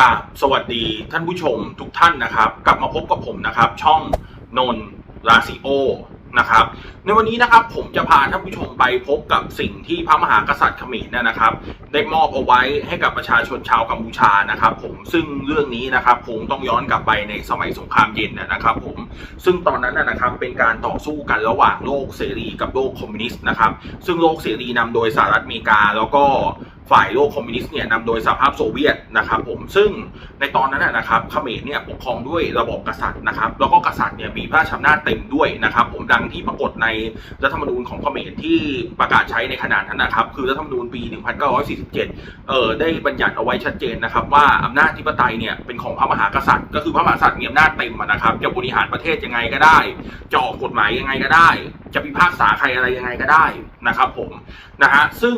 กราบสวัสดีท่านผู้ชมทุกท่านนะครับ กลับมาพบกับผมนะครับ ช่องนนราซิโอนะครับ ในวันนี้นะครับผมจะพาท่านผู้ชมไปพบกับสิ่งที่พระมหากษัตริย์เขมรเนี่ยนะครับ ได้มอบเอาไว้ให้กับประชาชนชาวกัมพูชานะครับ ผมซึ่งเรื่องนี้นะครับคงต้องย้อนกลับไปในสมัยสงครามเย็นนะครับ ผมซึ่งตอนนั้นนะครับเป็นการต่อสู้กันระหว่างโลกเสรีกับโลกคอมมิวนิสต์นะครับ ซึ่งโลกเสรีนำโดยสหรัฐอเมริกาแล้วก็ ฝ่ายโลกคอมมิวนิสต์เนี่ยนำโดยสหภาพโซเวียตนะครับผมซึ่งในตอนนั้นนะครับเขมรเนี่ยปกครองด้วยระบอบกษัตริย์นะครับแล้วก็กษัตริย์เนี่ยมีพระราชอำนาจเต็มด้วยนะครับผมดังที่ปรากฏในรัฐธรรมนูญของเขมรที่ประกาศใช้ในขณะนั้นนะครับคือรัฐธรรมนูญปี 1947 เอ่อได้บัญญัติเอาไว้ชัดเจนนะครับว่าอำนาจธิปไตยเนี่ยเป็นของพระมหากษัตริย์ ก็คือพระมหากษัตริย์มีอำนาจเต็มนะครับจะบริหารประเทศยังไงก็ได้ จะออกกฎหมายยังไงก็ได้ จะพิพากษาใครอะไรยังไงก็ได้นะครับผมนะฮะซึ่ง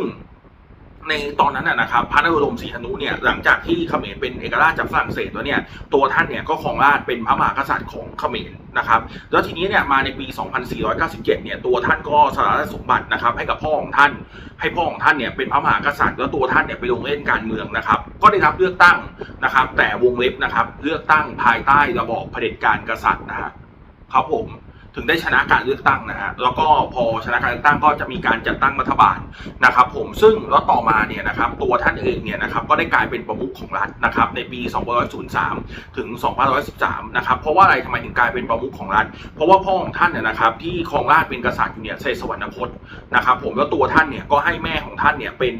ในตอนนั้นนะครับพระนรศวรศรีหนุเนี่ยหลังจากที่เขมรเป็นเอกราชจากฝรั่งเศสแล้วเนี่ยตัวท่านเนี่ยก็ครองราชเป็นพระมหากษัตริย์ของเขมรนะครับแล้วทีนี้เนี่ยมาในปี 2497 เนี่ยตัวท่านก็สละสมบัตินะครับให้กับพ่อของท่าน ให้พ่อของท่านเนี่ยเป็นพระมหากษัตริย์แล้วตัวท่านเนี่ยไปลงเล่นการเมืองนะครับก็ได้รับเลือกตั้งนะครับแต่วงเล็บนะครับเลือกตั้งภายใต้ระบอบเผด็จการกษัตริย์นะฮะครับผม ถึงได้ชนะการเลือกตั้งนะฮะแล้วก็พอชนะการเลือกตั้งก็จะมีการจัดตั้งรัฐบาลนะครับ ผมซึ่งแล้วต่อมาเนี่ยนะครับตัวท่านเองเนี่ยนะครับก็ได้กลายเป็นประมุขของรัฐนะครับในปี 2503 ถึง 2513 นะครับเพราะว่าอะไรทำไมถึงกลายเป็นประมุขของรัฐ เพราะว่าพ่อของท่านเนี่ยนะครับที่ครองราชเป็นกษัตริย์อยู่เนี่ยเสด็จสวรรคตนะครับผมแล้วตัวท่านเนี่ยก็ให้แม่ของท่านเนี่ยเป็น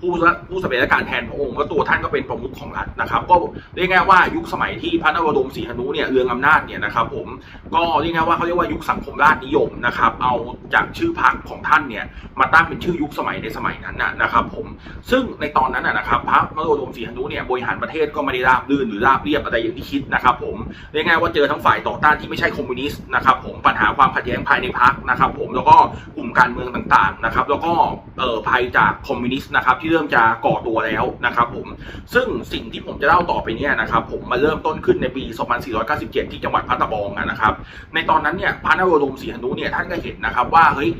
ผู้ผู้สำเร็จราชการแทนพระองค์ก็ตัวท่านก็เป็นประมุขของรัฐนะครับ ก็เรียกง่ายว่ายุคสมัยที่พระนเรศวรศรีหนุเนี่ยเรืองอำนาจเนี่ยนะครับ ผมก็เรียกง่ายว่าเขาเรียกว่ายุคสังคมราชนิยมนะครับ เอาจากชื่อพรรคของท่านเนี่ยมาตั้งเป็นชื่อยุคสมัยในสมัยนั้นนะนะครับ ผมซึ่งในตอนนั้นนะนะครับพระนเรศวรศรีหนุเนี่ยบริหารประเทศก็ไม่ได้ราบรื่นหรือราบเรียบอะไรอย่างที่คิดนะครับ ผมเรียกง่ายว่าเจอทั้งฝ่ายต่อต้านที่ไม่ใช่คอมมิวนิสต์นะครับ ผมปัญหาความขัดแย้งภายในพรรคนะครับ ผมแล้วก็กลุ่มการเมืองต่างๆนะครับ แล้วก็เออภัยจากคอมมิวนิสต์นะครับที่เริ่มจะก่อตัวแล้วนะครับผมซึ่งสิ่งที่ผมจะเล่าต่อไปเนี่ยนะครับผมมาเริ่มต้นขึ้นในปี 2497 ที่จังหวัดพัทบองนะครับในตอนนั้นเนี่ยพระนเรศวรศรีหนุเนี่ยท่านก็เห็นนะครับว่าเฮ้ย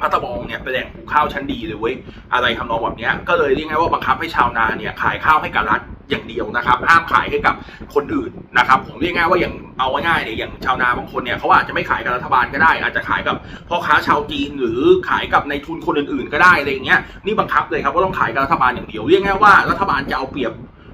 พัตะบองเนี่ยเป็นแหล่งปลูกข้าวชั้นดีเลยเว้ยอะไรทำนองแบบนี้ก็เลยเรียกง่ายว่าบังคับให้ชาวนาเนี่ยขายข้าวให้กับรัฐ อย่างเดียวนะครับห้ามขายให้กับคนอื่นนะครับผมเรียกง่ายว่าอย่างเอาง่ายเนี่ยอย่างชาวนาบางคนเนี่ยเขาอาจจะไม่ขายกับรัฐบาลก็ได้ อาจจะขายกับพ่อค้าชาวจีนหรือขายกับในทุนคนอื่นๆ ก็ได้อะไรอย่างเงี้ยนี่บังคับเลยครับว่าต้องขายกับรัฐบาลอย่างเดียวเรียกง่ายว่ารัฐบาลจะเอาเปรียบ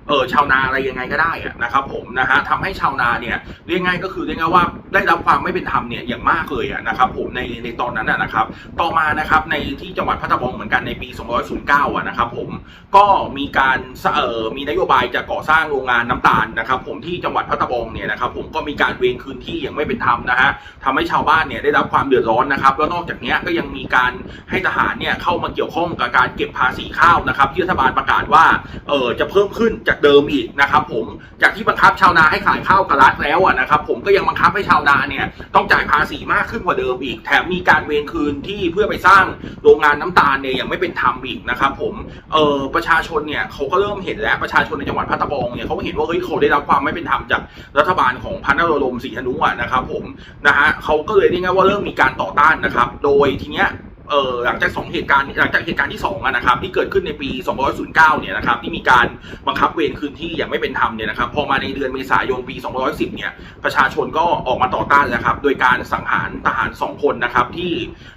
เออชาวนาอะไรยังไงก็ได้ะนะครับผมนะฮะทำให้ชาวนาเนี่ยเรียกง่ายก็คือเรียกง่ายว่าได้รับความไม่เป็นธรรมเนี่ยอย่างมากเลยอะนะครับผมในในตอนนั้นนะครับต่อมานะครับในที่จังหวัดพัทบองเหมือนกันในปี2509อะนะครับผมก็มีการเอ่อมีนโยบายจะก่อสร้างโรงงานน้ำตาลนะครับผมที่จังหวัดพัทบองเนี่ยนะครับผมก็มีการเวรคืนที่อย่างไม่เป็นธรรมนะฮะทำให้ชาวบ้านเนี่ยได้รับความเดือดร้อนนะครับแล้วนอกจากนี้ก็ยังมีการให้ทหารเนี่ยเข้ามาเกี่ยวข้องกับการเก็บภาษีข้าวนะครับที่รัฐบาลประกาศว่าเออจะเพิ่มขึ้นจากเดิมอีกนะครับผมจากที่บังคับชาวนาให้ขายข้าวกับรัฐแล้วอะนะครับผมก็ยังบังคับให้ชาวนาเนี่ยต้องจ่ายภาษีมากขึ้นกว่าเดิมอีก แถมมีการเวรคืนที่เพื่อไปสร้างโรงงานน้ำตาลเนี่ยยังไม่เป็นธรรมอีกนะครับผมเออประชาชนเนี่ยเขาก็เริ่มเห็นแล้วประชาชนในจังหวัดพัทบองเนี่ยเขาก็เห็นว่าเฮ้ยเขาได้รับความไม่เป็นธรรมจากรัฐบาลของพันนรศวรศรีหนุอะนะครับผมนะฮะเขาก็เลยเรียกง่ายว่าเริ่มมีการต่อต้านนะครับ โดยทีเนี้ย เออหลังจากสองเหตุการณ์หลังจากเหตุการณ์ที่สองนะครับที่เกิดขึ้นในปี2509 เนี่ยนะครับที่มีการบังคับเวรคืนที่อย่างไม่เป็นธรรมเนี่ยนะครับพอมาในเดือนเมษายนปี2510 เนี่ยประชาชนก็ออกมาต่อต้านแล้วครับโดยการสังหารทหาร 2 คนนะครับที่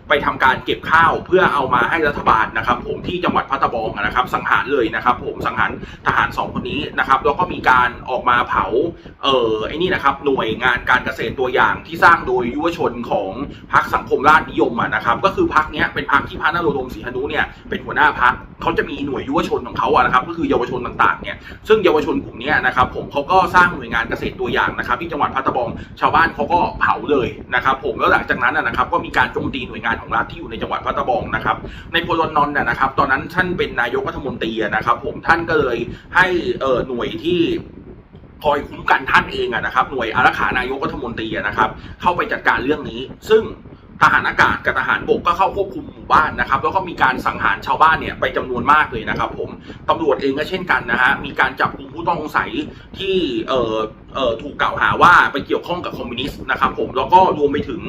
ไปทำการเก็บข้าวเพื่อเอามาให้รัฐบาลนะครับผมที่จังหวัดพัทบองนะครับสังหารเลยนะครับผมสังหารทหาร 2 คนนี้นะครับแล้วก็มีการออกมาเผาเออไอ้นี่นะครับหน่วยงานการเกษตรตัวอย่างที่สร้างโดยยุวชนของพรรคสังคมราชนิยมนะครับก็คือพรรคนี้ยเป็นพรรคที่พระนเรศวรศรีหนุเนี่ยเป็นหัวหน้าพรรคเขาจะมีหน่วยยุวชนของเขาอะนะครับก็คือเยาวชนต่างๆเนี่ยซึ่งเยาวชนกลุ่มนี้นะครับผมเขาก็สร้างหน่วยงานเกษตรตัวอย่างนะครับที่จังหวัดพัทบองชาวบ้านเขาก็เผาเลยนะครับผมแล้วหลังจากนั้นนะครับก็มีการโจมตีหน่วยงานของรัฐที่อยู่ในจังหวัดพัทบองนะครับในพลนนท์นะนะครับตอนนั้นท่านเป็นนายกรัฐมนตรีนะครับผมท่านก็เลยให้เอ่อหน่วยที่คอยคุ้มกันท่านเองอะนะครับหน่วยอารักขานายกรัฐมนตรีนะครับเข้าไปจัดการเรื่องนี้ ซึ่ง ทหารอากาศกับทหารบกก็เข้าควบคุม มู่บ้านนะครับแล้วก็มีการสังหารชาวบ้านเนี่ยไปจำนวนมากเลยนะครับ ผมตำรวจเองก็เช่นกันนะฮะมีการจับกลุ่มผู้ต้องสงสัยที่เอ่อเอ่อถูกกล่าวหาว่าไปเกี่ยวข้องกับคอมมิวนิสต์นะครับผมแล้วก็รวมไปถึง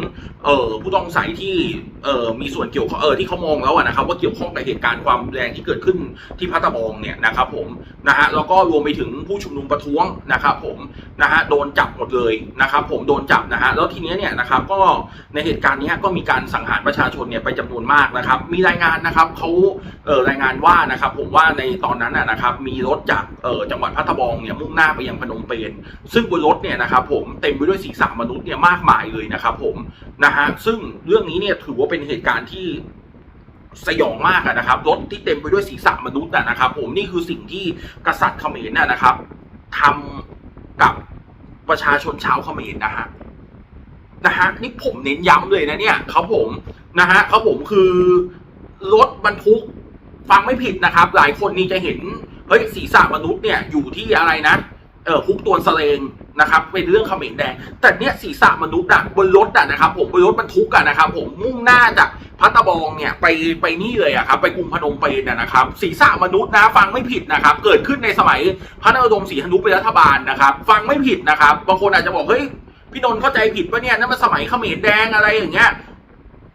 เอ่อผู้ต้องสงสัยที่เอ่อมีส่วนเกี่ยวข้องเออที่เขามองแล้วนะครับ ว่าเกี่ยวข้องกับเหตุการณ์ความแรงที่เกิดขึ้นที่พัตตาบองเนี่ยนะครับผมนะฮะแล้วก็รวมไปถึงผู้ชุมนุมประท้วงนะครับผมนะฮะโดนจับหมดเลยนะครับ ผมโดนจับนะฮะแล้วทีเนี้ยเนี่ยนะครับก็ในเหตุการณ์นี้ก็มีการสังหารประชาชนเนี่ยไปจำนวนมากนะครับ มีรายงานนะครับเขาเออรายงานว่านะครับ ผมว่าในตอนนั้นนะครับ มีรถจากเออจังหวัดพัทบองเนี่ยมุ่งหน้าไปยังพนมเปญซึ่งบนรถเนี่ยนะครับ ผมเต็มไปด้วยศีรษะมนุษย์เนี่ยมากมายเลยนะครับ ผมนะฮะซึ่งเรื่องนี้เนี่ยถือว่าเป็นเหตุการณ์ที่สยองมากนะครับรถที่เต็มไปด้วยศีรษะมนุษย์นะครับ ผมนี่คือสิ่งที่กษัตริย์เขมรน่ะนะครับทำกับประชาชนชาวเขมรนะฮะนะฮะนี่ผมเน้นย้ำเลยนะเนี่ยครับผม นะฮะครับผมคือรถบรรทุกฟังไม่ผิดนะครับ หลายคนนี่จะเห็นเฮ้ยศีรษะมนุษย์เนี่ยอยู่ที่อะไรนะเออคุกตัวสเลงนะครับ เป็นเรื่องเขมรแดง แต่เนี่ยศีรษะมนุษย์อะบนรถอะนะครับ ผมบนรถบรรทุกอะนะครับ ผมมุ่งหน้าจากพัตตบองเนี่ยไปไปนี่เลยอะครับไปกรุงพนมเปญอะนะครับศีรษะมนุษย์นะฟังไม่ผิดนะครับ เกิดขึ้นในสมัยพระนรศวงศรีหนุเป็นรัฐบาลนะครับ ฟังไม่ผิดนะครับ บางคนอาจจะบอกเฮ้ยพี่นนท์เข้าใจผิดปะเนี่ยนั่นมันสมัยเขมรแดงอะไรอย่างเงี้ย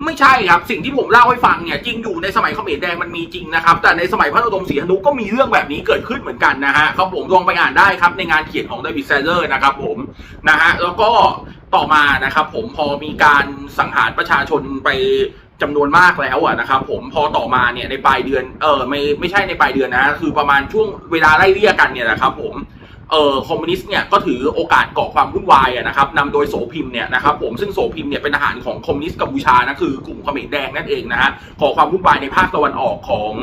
ไม่ใช่ครับ สิ่งที่ผมเล่าให้ฟังเนี่ยจริงอยู่ในสมัยเขมรแดงมันมีจริงนะครับ แต่ในสมัยพระนเรศวงศรีหนุก็มีเรื่องแบบนี้เกิดขึ้นเหมือนกันนะฮะครับผมลองไปอ่านได้ครับในงานเขียนของเดวิดแซเลอร์นะครับผมนะฮะแล้วก็ต่อมานะครับผมพอมีการสังหารประชาชนไปจำนวนมากแล้วอะนะครับผมพอต่อมาเนี่ยในปลายเดือนเออไม่ไม่ใช่ในปลายเดือนนะ คือประมาณช่วงเวลาไล่เลี่ยกันเนี่ยนะครับผม เอ่อคอมมิวนิสต์เนี่ยก็ถือโอกาสก่อความวุ่นวายนะครับนำโดยโสพิมเนี่ยนะครับผมซึ่งโสพิมเนี่ยเป็นทหารของคอมมิวนิสต์กัมพูชานะคือกลุ่มเขมรแดงนั่นเองนะฮะก่อความวุ่นวายในภาคตะวันออกของ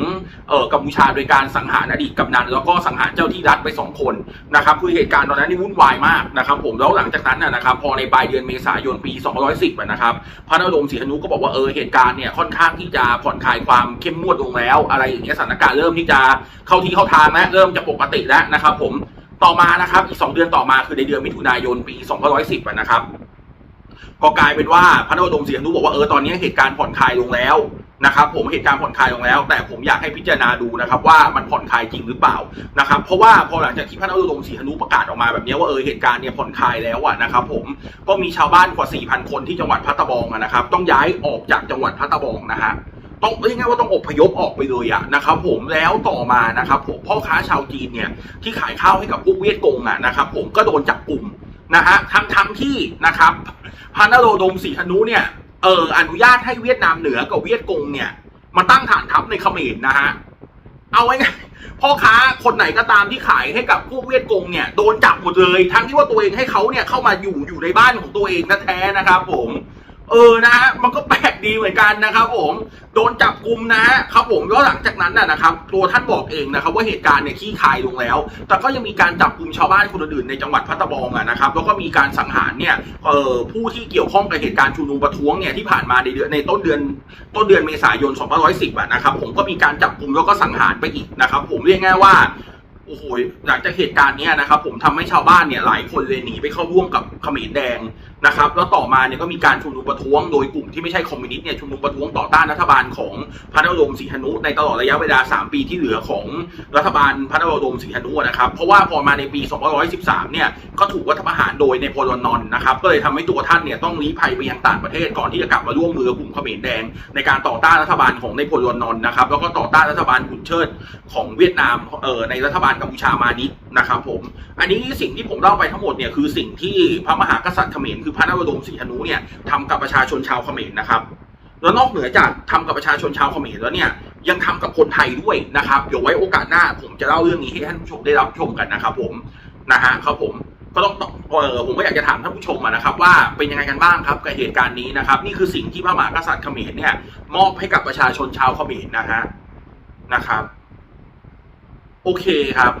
เอ่อกัมพูชาโดยการสังหารอดีตกำนันแล้วก็สังหารเจ้าที่รัฐไปสองคนนะครับคือเหตุการณ์ตอนนั้นนี่วุ่นวายมากนะครับผมแล้วหลังจากนั้นนะนะครับพอในปลายเดือนเมษายนปี 210อะนะครับพระนรมศรีหนุก็บอกว่าเออเหตุการณ์เนี่ยค่อนข้างที่จะผ่อนคลายความเข้มงวดลงแล้ว อะไรอย่างเงี้ยสถานการณ์เริ่มที่จะเข้าที่เข้าทางแล้วเริ่มจะปกติแล้วนะครับผม ต่อมานะครับอีก 2 เดือนต่อมาคือในเดือนมิถุนายนปี2510อะนะครับก็กลายเป็นว่าพระนรดมเสียงนุบอกว่าเออตอนนี้เหตุการณ์ผ่อนคลายลงแล้วนะครับผมเหตุการณ์ผ่อนคลายลงแล้ว แต่ผมอยากให้พิจารณาดูนะครับ ว่ามันผ่อนคลายจริงหรือเปล่านะครับ เพราะว่าพอหลังจากที่พระนรดมศรีหนุประกาศออกมาแบบนี้ว่าเออเหตุการณ์เนี่ยผ่อนคลายแล้วอะนะครับ ผมก็มีชาวบ้านกว่า4,000คนที่จังหวัดพัตตาบองนะครับ ต้องย้ายออกจากจังหวัดพัตตาบองนะฮะ ต้องเรียกง่ายว่าต้องอพยพออกไปเลยอะนะครับผมแล้วต่อมานะครับผมพ่อค้าชาวจีนเนี่ยที่ขายข้าวให้กับพวกเวียดกงอะนะครับผมก็โดนจับกลุ่มนะฮะทั้งทั้งที่นะครับพานโรดมศรีธนุเนี่ยเอออนุญาตให้เวียดนามเหนือกับเวียดกงเนี่ยมาตั้งฐานทัพในเขมรนะฮะเอาไว้ไงพ่อค้าคนไหนก็ตามที่ขายให้กับพวกเวียดกงเนี่ยโดนจับหมดเลย ทั้งที่ว่าตัวเองให้เขาเนี่ยเข้ามาอยู่อยู่ในบ้านของตัวเองแท้ๆนะครับผม เออนะฮะมันก็แปลกดีเหมือนกันนะครับ ผมโดนจับกลุมนะฮะครับผมแล้วหลังจากนั้นน่ะนะครับตัวท่านบอกเองนะครับว่าเหตุการณ์เนี่ยขี้คายลงแล้ว แต่ก็ยังมีการจับกลุมชาวบ้านคนอื่นในจังหวัดพัตตาบองอะนะครับแล้วก็มีการสังหารเนี่ยเอ่อผู้ที่เกี่ยวข้องกับเหตุการณ์ชุมนุมประท้วงเนี่ยที่ผ่านมาในเดือนในต้นเดือนต้นเดือนเมษายน 2510อะนะครับผมก็มีการจับกลุมแล้วก็สังหารไปอีกนะครับผมเรียกง่ายว่าโอ้โหหลังจากเหตุการณ์เนี้ยนะครับผมทำให้ชาวบ้านเนี่ยหลายคนเลยหนีไปเข้าร่วมกับเขมรแดง นะครับแล้วต่อมาเนี่ยก็มีการชุมนุมประท้วงโดยกลุ่มที่ไม่ใช่คอมมิวนิสต์เนี่ยชุมนุมประท้วงต่อต้านรัฐบาลของพระนรดมศรีหนุในตลอดระยะเวลา 3 ปีที่เหลือของรัฐบาลพระนรดมศรีหนุนะครับเพราะว่าพอมาในปี 2513 เนี่ยก็ถูกรัฐประหารโดยในโพลนอนนะครับก็เลยทำให้ตัวท่านเนี่ยต้องลี้ภัยไปยังต่างประเทศก่อนที่จะกลับมาร่วมมือกับกลุ่มเขมรแดง ในการต่อต้านรัฐบาลของในโพลนอนนะครับแล้วก็ต่อต้านรัฐบาลขุนเชิดของเวียดนามเอ่อในรัฐบาลกัมพูชามานิด นะครับผมอันนี้สิ่งที่ผมเล่าไปทั้งหมดเนี่ยคือสิ่งที่พระมหากษัตริย์เขมรคือพระนรดมศรีหนุเนี่ยทำกับประชาชนชาวเขมรนะครับแล้วนอกเหนือจากทำกับประชาชนชาวเขมรแล้วเนี่ยยังทำกับคนไทยด้วยนะครับเดี๋ยวไว้โอกาสหน้า ผมจะเล่าเรื่องนี้ให้ท่านผู้ชมได้รับชมกันนะครับ ผมนะฮะครับผมก็ต้องเออผมก็อยากจะถามท่านผู้ชมนะครับ ว่าเป็นยังไงกันบ้างครับกับเหตุการณ์นี้นะครับ นี่คือสิ่งที่พระมหากษัตริย์เขมรเนี่ย มอบให้กับประชาชนชาวเขมรนะฮะนะครับ โอเคครับ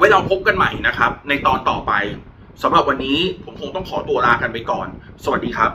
ไว้เราพบกันใหม่นะครับ ในตอนต่อไปสำหรับวันนี้ผมคงต้องขอตัวลากันไปก่อน สวัสดีครับ